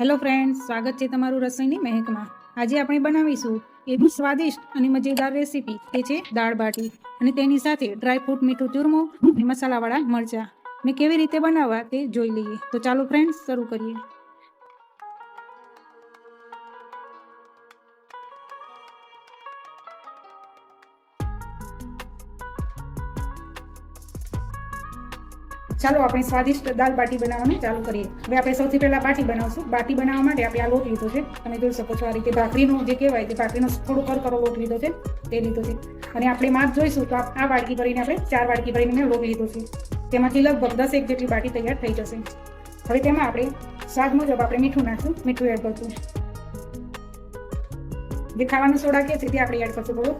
Hello friends, સ્વાગત છે તમારું રસોઈની મહેકમાં. આજે આપણે બનાવીશું એવી સ્વાદિષ્ટ અને મજેદાર રેસીપી તે છે દાળ બાટી અને તેની સાથે ડ્રાય ફ્રૂટ મીઠું ચૂરમો અને મસાલાવાળા મરચાં. ને કેવી રીતે બનાવવા તે જોઈ લઈએ. તો ચાલો ફ્રેન્ડ્સ, શરૂ કરીએ. ચાલો આપણે સ્વાદિષ્ટ દાલ બાટી બનાવવાનું ચાલુ કરીએ. હવે આપણે સૌથી પહેલા બાટી બનાવશું. બાટી બનાવવા માટે આપણે આ લોટ લીધો છે. તમે જોઈ શકો છો આ રીતે ભાખરીનો જે કહેવાય તે ભાખરીનો થોડો કરકરો લોટ લીધો છે. તે લીધો છે. અને આપણે માપ જોઈશું તો આ વાડકી ભરીને આપણે ચાર વાડકી ભરીને મેં લોટ લીધો છે. તેમાંથી લગભગ દસ એક જેટલી બાટી તૈયાર થઈ જશે. હવે તેમાં આપણે સ્વાદ મુજબ આપણે મીઠું નાખશું. મીઠું એડ કરશું. જે ખાવાનું સોડા કે છે તે આપણે એડ કરશું થોડું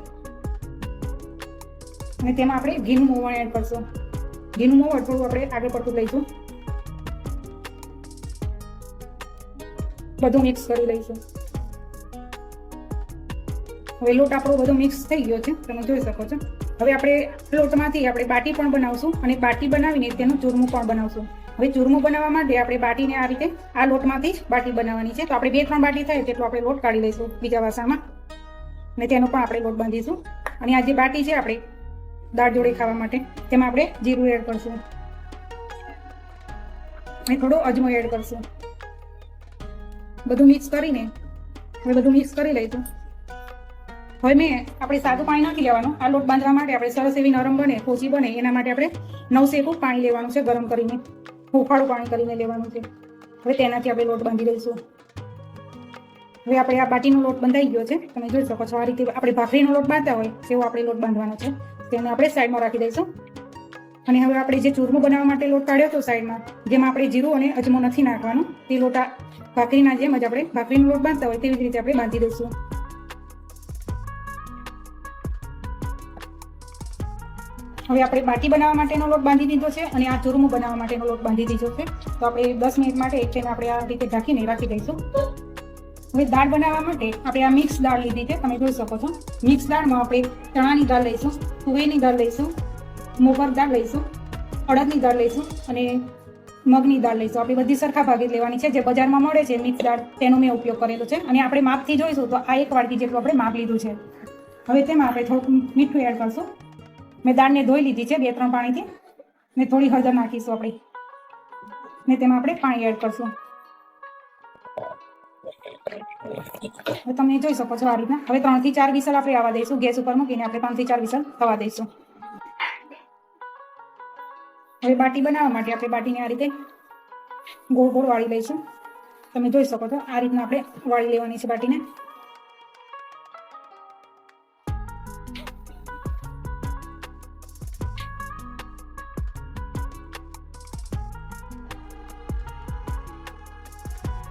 અને તેમાં આપણે ઘીનું મોવણ એડ કરશું. ઘીનું મોં થોડું આપણે આગળ પડતું લઈશું. બધું મિક્સ કરી લઈશું. હવે લોટ આપણો બધો મિક્સ થઈ ગયો છે. તમે જોઈ શકો છો. હવે આપણે લોટમાંથી આપણે બાટી પણ બનાવશું અને બાટી બનાવીને તેનું ચૂરમું પણ બનાવશું. હવે ચૂરમું બનાવવા માટે આપણે બાટીને આ રીતે આ લોટમાંથી જ બાટી બનાવવાની છે. તો આપણે બે ત્રણ બાટી થાય તેટલો આપણે લોટ કાઢી લઈશું બીજા વાસામાં. ને તેનો પણ આપણે લોટ બાંધીશું. અને આ જે બાટી છે આપણે દાળ જોડે ખાવા માટે. તેમાં આપણે જીરું એડ કરશું. અને થોડો અજમો એડ કરશું. બધું મિક્સ કરીને, હવે બધું મિક્સ કરી લઈશું. હવે મેં આપણે સાદું પાણી નાખી લેવાનું. આ લોટ બાંધવા માટે આપણે સરસ એવી નરમ બને પોચી બને, એના માટે આપણે નવ શેકું પાણી લેવાનું છે ગરમ કરીને. હુંફાળું પાણી કરીને લેવાનું છે. હવે તેનાથી આપણે લોટ બાંધી લઈશું. હવે આપણે આ બાટીનો લોટ બંધાઈ ગયો છે. તમે જોઈ શકો છો આ રીતે આપણે ભાખરીનો લોટ બાંધતા હોય તેવો આપણે લોટ બાંધવાનો છે. તેને આપણે સાઈડમાં રાખી દઈશું. અને હવે આપણે જે ચૂરમું બનાવવા માટે લોટ કાઢ્યો હતો સાઈડમાં, જેમાં આપણે જીરું અને અજમો નથી નાખવાનું, તે લોટ ભાખરીના જેમ જ આપણે ભાખરીનો લોટ બાંધતા હોય તેવી રીતે આપણે બાંધી દઈશું. હવે આપણે બાટી બનાવવા માટેનો લોટ બાંધી દીધો છે અને આ ચૂરમું બનાવવા માટેનો લોટ બાંધી દીધો છે. તો આપણે દસ મિનિટ માટે તેને આપણે આ રીતે ઢાંકીને રાખી દઈશું. હવે દાળ બનાવવા માટે આપણે આ મિક્સ દાળ લીધી છે, તમે જોઈ શકો છો. મિક્સ દાળમાં આપણે ચણાની દાળ લઈશું, તુવેરની દાળ લઈશું, મોગર દાળ લઈશું, અડદની દાળ લઈશું અને મગની દાળ લઈશું. આપણે બધી સરખા ભાગે લેવાની છે, જે બજારમાં મળે છે મિક્સ દાળ, તેનો મેં ઉપયોગ કરેલો છે. અને આપણે માપથી જોઈશું તો આ એક વાડકી જેટલું આપણે માપ લીધું છે. હવે તેમાં આપણે થોડુંક મીઠું એડ કરશું. મેં દાળને ધોઈ લીધી છે બે ત્રણ પાણીથી. ને થોડી હળદર નાખીશું આપણે. ને તેમાં આપણે પાણી એડ કરશું. હવે તમે જોઈ શકો છો આ રીતના. હવે ત્રણથી ચાર વિસલ આપણે આવવા દઈશું. ગેસ ઉપર મૂકીને આપણે ત્રણથી ચાર વિસલ થવા દઈશું. હવે બાટી બનાવવા માટે આપણે બાટીને આ રીતે ગોળ ગોળ વાળી લઈશું. તમે જોઈ શકો છો, આ રીતના આપણે વાળી લેવાની છે બાટીને.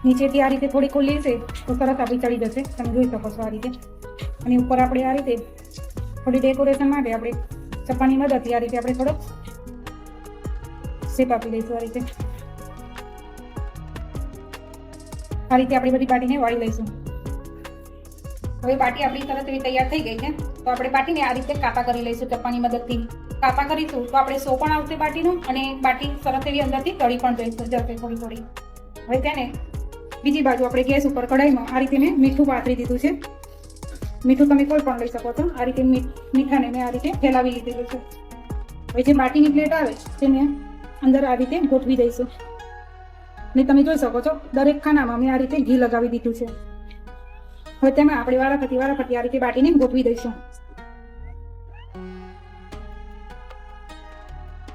નીચેથી આ રીતે થોડી ખુલ્લી લેશે તો સરસ આપણી ચડી જશે. તમે જોઈ શકો છો આ રીતે. અને ઉપર આપણે આ રીતે થોડી ડેકોરેશન માટે આપણે ચપ્પાની મદદથી આ રીતે આપણે થોડો શેપ આપી દઈશું આ રીતે. આ રીતે આપણે બધી પાટીને વાળી લઈશું. હવે પાટી આપણી સરસ એવી તૈયાર થઈ ગઈ છે, તો આપણે પાટીને આ રીતે કાપા કરી લઈશું ચપ્પાની મદદથી. કાપા કરીશું તો આપણે સો પણ આવશે બાટીનું અને બાટી સરસ એવી અંદરથી તળી પણ જઈશું જશે થોડી થોડી. હવે તેને બીજી બાજુ આપણે ગેસ ઉપર કઢાઈમાં આ રીતે મેં મીઠું પાથરી દીધું છે. મીઠું તમે કોઈ પણ લઈ શકો છો. આ રીતે મીઠાને મેં આ રીતે ફેલાવી દીધેલું છે. હવે જે બાટીની પ્લેટ આવે તેને અંદર આ રીતે ગોઠવી દઈશું. ને તમે જોઈ શકો છો, દરેક ખાનામાં મેં આ રીતે ઘી લગાવી દીધું છે. હવે તેમાં આપણે વારાફરતી વારાફરતી આ રીતે બાટીને ગોઠવી દઈશું.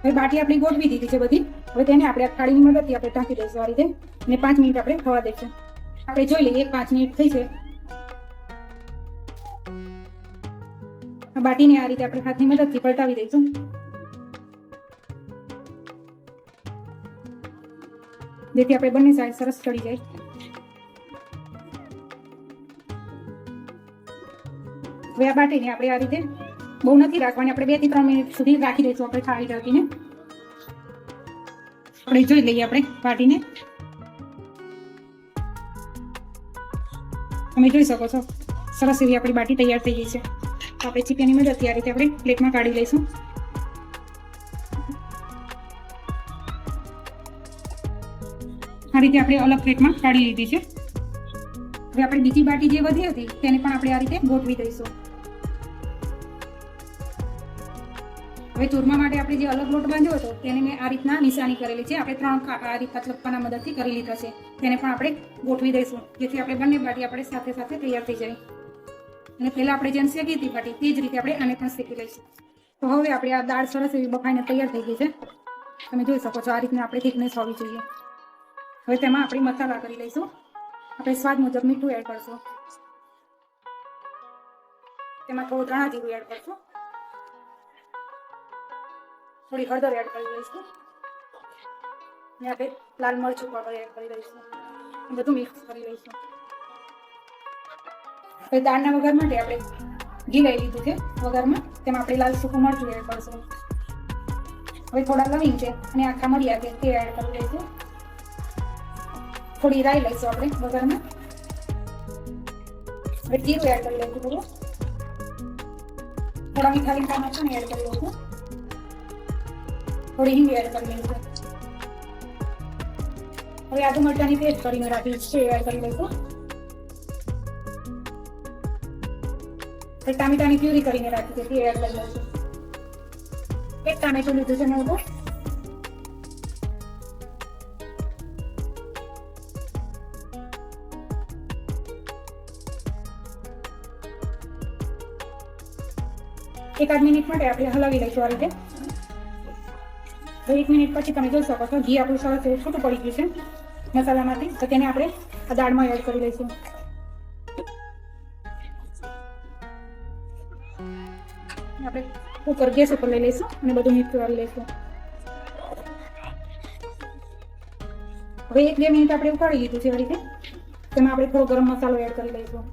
હવે બાટી આપણી ગોઠવી દીધી છે બધી. હવે તેને આપણે થાળીની મદદથી આપણે ઢાંકી દઈશું આ રીતે અને પાંચ મિનિટ આપણે થવા દઈશું આપણે જોઈ લઈએ, પાંચ મિનિટ થઈ છે. આ બાટીને આ રીતે આપણે હાથની મદદથી પલટાવી દઈશું. જેથી આપણે બંને સાઈડ સરસ ચડી જાય. હવે આ બાટીને આપણે આ રીતે બહુ નથી રાખવાની, આપણે બેથી ત્રણ મિનિટ સુધી રાખી દઈશું આપણે થાળી ઢાંકીને. આપણે જોઈ લઈએ આપણે બાટીને તમે જોઈ શકો છો, સરસ એવી આપણી બાટી તૈયાર થઈ ગઈ છે. આપણે ચીપિયાની મદદથી આ રીતે આપણે પ્લેટમાં કાઢી લઈશું. આ રીતે આપણે અલગ પ્લેટમાં કાઢી લીધી છે. હવે આપણે બીજી બાટી જે વધી હતી, તેને પણ આપણે આ રીતે ગોઠવી દઈશું. હવે ચૂરમા માટે આપણે જે અલગ લોટ બાંધ્યો હતો, તેને મેં આ રીતના નિશાની કરેલી છે. આપણે ત્રણ આ રીતના ચપ્પાના મદદથી કરી લીધા છે. તેને પણ આપણે ગોઠવી દઈશું, જેથી આપણે બંને બાટી આપણે સાથે સાથે તૈયાર થઈ જાય. અને પહેલાં આપણે જેમ શેકી હતી બાટી, તે જ રીતે આપણે આને પણ શેકી લઈશું. તો હવે આપણે આ દાળ સરસ એવી બફાઈને તૈયાર થઈ ગઈ છે. તમે જોઈ શકો છો, આ રીતના આપણે થિકનેસ હોવી જોઈએ. હવે તેમાં આપણે મસાલા કરી લઈશું. આપણે સ્વાદ મુજબ મીઠું એડ કરશું. તેમાં થોડું ધાણા જીરું એડ કરશું. થોડી હળદર એડ કરી દઈશું. અને આપણે લાલ મરચું પાવડર એડ કરી દઈશું. બધું મિક્સ કરી લઈશું હવે દાળના વઘાર માટે આપણે ઘી લઈ લીધું છે વઘારમાં. તેમાં આપણે લાલ સૂકું મરચું એડ કરશું. હવે થોડા લવિંગ છે અને આખા મરિયા છે તે એડ કરી દઈશું. થોડી રાઈ લઈશું આપણે વઘારમાં. હવે જીરું એડ કરી લઈશું થોડું. થોડા મીઠા લીંબા મરચાં એડ કરી લઈશું થોડી હિંગ એડ કરી લઈશું. હવે આદુ મરચાની પેસ્ટ કરીને રાખી છે એડ કરી લઈશું. પછી ટામેટાની પ્યુરી કરીને રાખી છે એડ કરી લઈશું. એક ટામેટું લીધું છે મોટું. એકાદ મિનિટ માટે આપણે હલાવી લઈશું આ રીતે. તો એક મિનિટ પછી તમે જોઈ શકો છો, ઘી આપણું સરસ એવું છૂટું પડી ગયું છે મસાલામાંથી. તો તેને આપણે આ દાળમાં એડ કરી લઈશું. આપણે કુકર ગેસ ઉપર લઈ લઈશું અને બધું મિક્સ કરી લઈશું. હવે એક બે મિનિટ આપણે ઉકાળી લીધું છે એ રીતે. તેમાં આપણે થોડો ગરમ મસાલો એડ કરી લઈશું.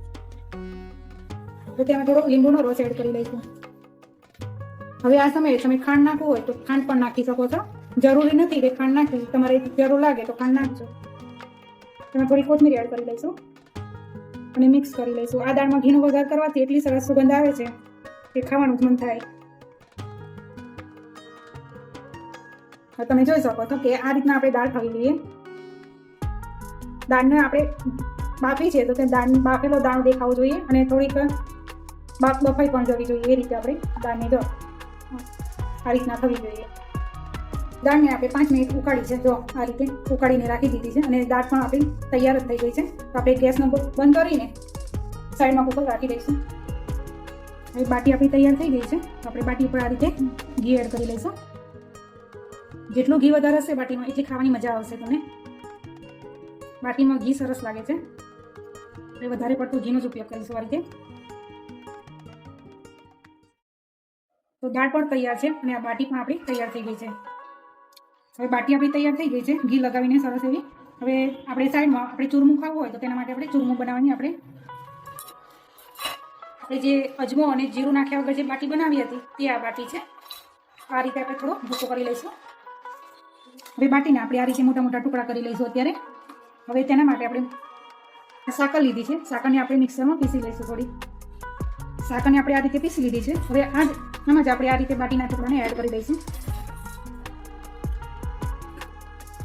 તો તેમાં થોડો લીંબુનો રસ એડ કરી લઈશું. હવે આ સમયે તમે ખાંડ નાખવું હોય તો ખાંડ પણ નાખી શકો છો. જરૂરી નથી કે ખાંડ નાખવી તમારે જરૂર લાગે તો ખાંડ નાખજો. તમે થોડી કોથમીર એડ કરી લઈશું. અને મિક્સ કરી લઈશું. આ દાળમાં ઘીનો વઘાર કરવાથી એટલી સરસ સુગંધ આવે છે કે ખાવાનું જ મન થાય. તમે જોઈ શકો છો કે આ રીતના આપણે દાળ ખાવી લઈએ દાળને આપણે બાફી છે તો તે દાળ બાફેલો દાળ દેખાવો જોઈએ અને થોડીક બાફ બફાઈ પણ જવી જોઈએ એ રીતે આપણે દાળને જો આ રીતના થવી જોઈએ. દાળને આપણે પાંચ મિનિટ ઉકાળી છે. જો આ રીતે ઉકાળીને રાખી દીધી છે અને દાળ પણ આપણી તૈયાર જ થઈ ગઈ છે. તો આપણે ગેસનો બંધ કરીને સાઈડમાં કુકર રાખી દઈશું. હવે બાટી આપણી તૈયાર થઈ ગઈ છે. આપણે બાટી ઉપર આ રીતે ઘી એડ કરી લઈશું. જેટલું ઘી વધારે હશે બાટીમાં, એટલી ખાવાની મજા આવશે તમને. બાટીમાં ઘી સરસ લાગે છે. આપણે વધારે પડતું ઘીનો જ ઉપયોગ કરીશું આ રીતે. તો દાળ પણ તૈયાર છે અને આ બાટી પણ આપણી તૈયાર થઈ ગઈ છે. હવે બાટી આપણી તૈયાર થઈ ગઈ છે. ઘી લગાવીને સરસ એવી. હવે આપણે સાઈડમાં આપણે ચૂરમું ખાવું હોય તો તેના માટે આપણે ચૂરમું બનાવવાની આપણે આપણે જે અજમો અને જીરું નાખ્યા વગર જે બાટી બનાવી હતી તે આ બાટી છે. આ રીતે આપણે થોડો ભૂકો કરી લઈશું. હવે બાટીને આપણે આ રીતે મોટા મોટા ટુકડા કરી લઈશું અત્યારે. હવે તેના માટે આપણે સાકર લીધી છે. સાકરને આપણે મિક્સરમાં પીસી લઈશું થોડી. સાકરને આપણે આ રીતે પીસી લીધી છે. હવે આ આમાં જ આપણે આ રીતે બાટીના ટુકડાને એડ કરી દઈશું.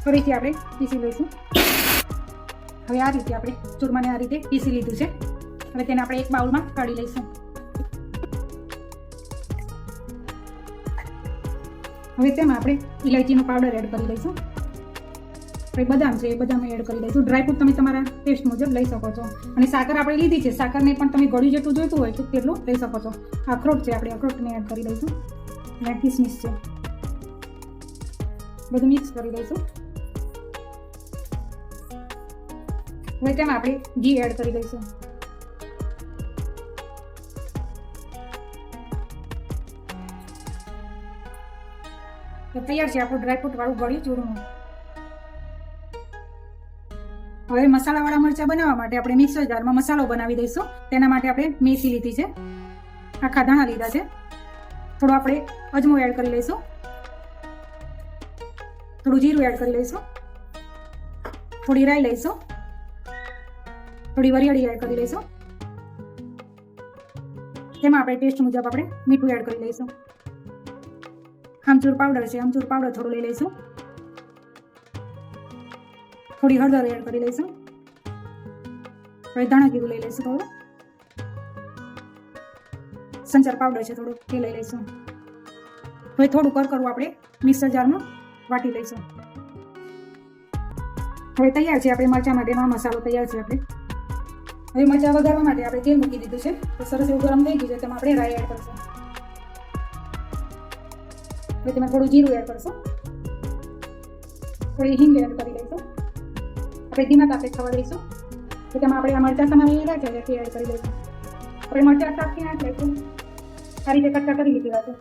ફરીથી આપણે પીસી લઈશું. હવે આ રીતે આપણે ચૂરમાને આ રીતે પીસી લીધું છે. હવે તેને આપણે એક બાઉલમાં કાઢી લઈશું. હવે તેમાં આપણે ઇલાયચીનો પાવડર એડ કરી લઈશું આપણે બદામ છે, એ બદામ એડ કરી દઈશું. ડ્રાયફ્રૂટ તમે તમારા ટેસ્ટ મુજબ લઈ શકો છો. અને સાકર આપણે લીધી છે. સાકરને પણ તમે ગળ્યું જેટલું જોઈતું હોય તો તેટલું લઈ શકો છો. અખરોટ છે, આપણે અખરોટને એડ કરી દઈશું. અને કિસમિસ છે. બધું મિક્સ કરી દઈશું. હવે તેમાં આપણે ઘી એડ કરી દઈશું. તૈયાર છે આપણું ડ્રાયફ્રૂટ વાળું ગળ્યું ચૂરમું. હવે મસાલાવાળા મરચાં બનાવવા માટે આપણે મિક્સર જારમાં મસાલો બનાવી દઈશું. તેના માટે આપણે મેથી લીધી છે. આખા ધાણા લીધા છે. થોડો આપણે અજમો એડ કરી લઈશું. થોડું જીરું એડ કરી લઈશું. થોડી રાઈ લઈશું. થોડી વરિયાળી એડ કરી લઈશું. તેમાં આપણે ટેસ્ટ મુજબ આપણે મીઠું એડ કરી લઈશું. આમચૂર પાવડર છે, આમચૂર પાવડર થોડું લઈ લઈશું. થોડી હળદર એડ કરી લઈશું. હવે ધાણા જીરું લઈ લઈશું થોડું. સંચાર પાવડર છે થોડું તે લઈ લઈશું. હવે થોડું કરકરું આપણે મિક્સર જારમાં વાટી લઈશું. હવે તૈયાર છે આપણે મરચા માટેનો મસાલો તૈયાર છે આપણે. હવે મરચા વઘારવા માટે આપણે તેલ મૂકી દીધું છે. તો સરસ એવું ગરમ થઈ ગયું છે, તેમાં આપણે રાઈ એડ કરશું. હવે તેમાં થોડું જીરું એડ કરશું. થોડી હિંગ એડ કરી લઈશું. આપણે ધીમા તાપે દઈશું તો તેમાં આપણે આ મરચાં સમાવી રાખ્યા છે, જેથી એડ કરી દઈશું. આપણે મરચાં સાફથી નાખી લઈશું આ રીતે કટકા કરી લીધી છે.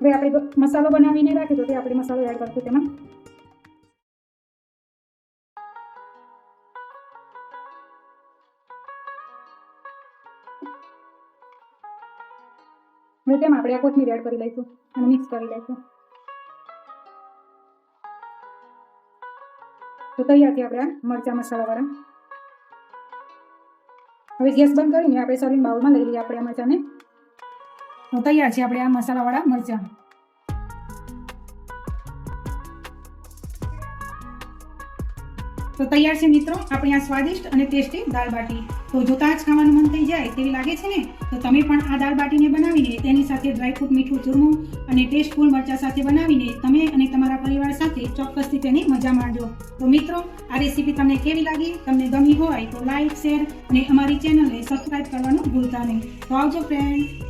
હવે આપણે મસાલો બનાવીને રાખીશું તે આપણે મસાલો એડ કરશું તેમાં. હવે તેમ આપણે આ કોથમીર એડ કરી લઈશું અને મિક્સ કરી લઈશું? તો તૈયાર છે આપણે મરચા મસાલાવાળા. હવે ગેસ બંધ કરીને આપણે સર્વિંગ બાઉલમાં લઈ લઈએ આપણે આ તો તૈયાર છે આપણે આ મસાલાવાળા મરચાં. તો તૈયાર છે મિત્રો, આપણી આ સ્વાદિષ્ટ અને ટેસ્ટી દાળ બાટી. તો જોતા જ ખાવાનું મન થઈ જાય તેવી લાગે છે ને? તો તમે પણ આ દાળ બાટીને બનાવીને તેની સાથે ડ્રાયફ્રૂટ મીઠું ચૂરમું અને ટેસ્ટફુલ મરચા સાથે બનાવીને તમે અને તમારા પરિવાર સાથે ચોક્કસથી તેની મજા માણજો. તો મિત્રો, આ રેસીપી તમને કેવી લાગી? તમને ગમી હોય તો લાઈક શેર અને અમારી ચેનલને સબસ્ક્રાઇબ કરવાનું ભૂલતા નહીં. તો આવજો ફ્રેન્ડ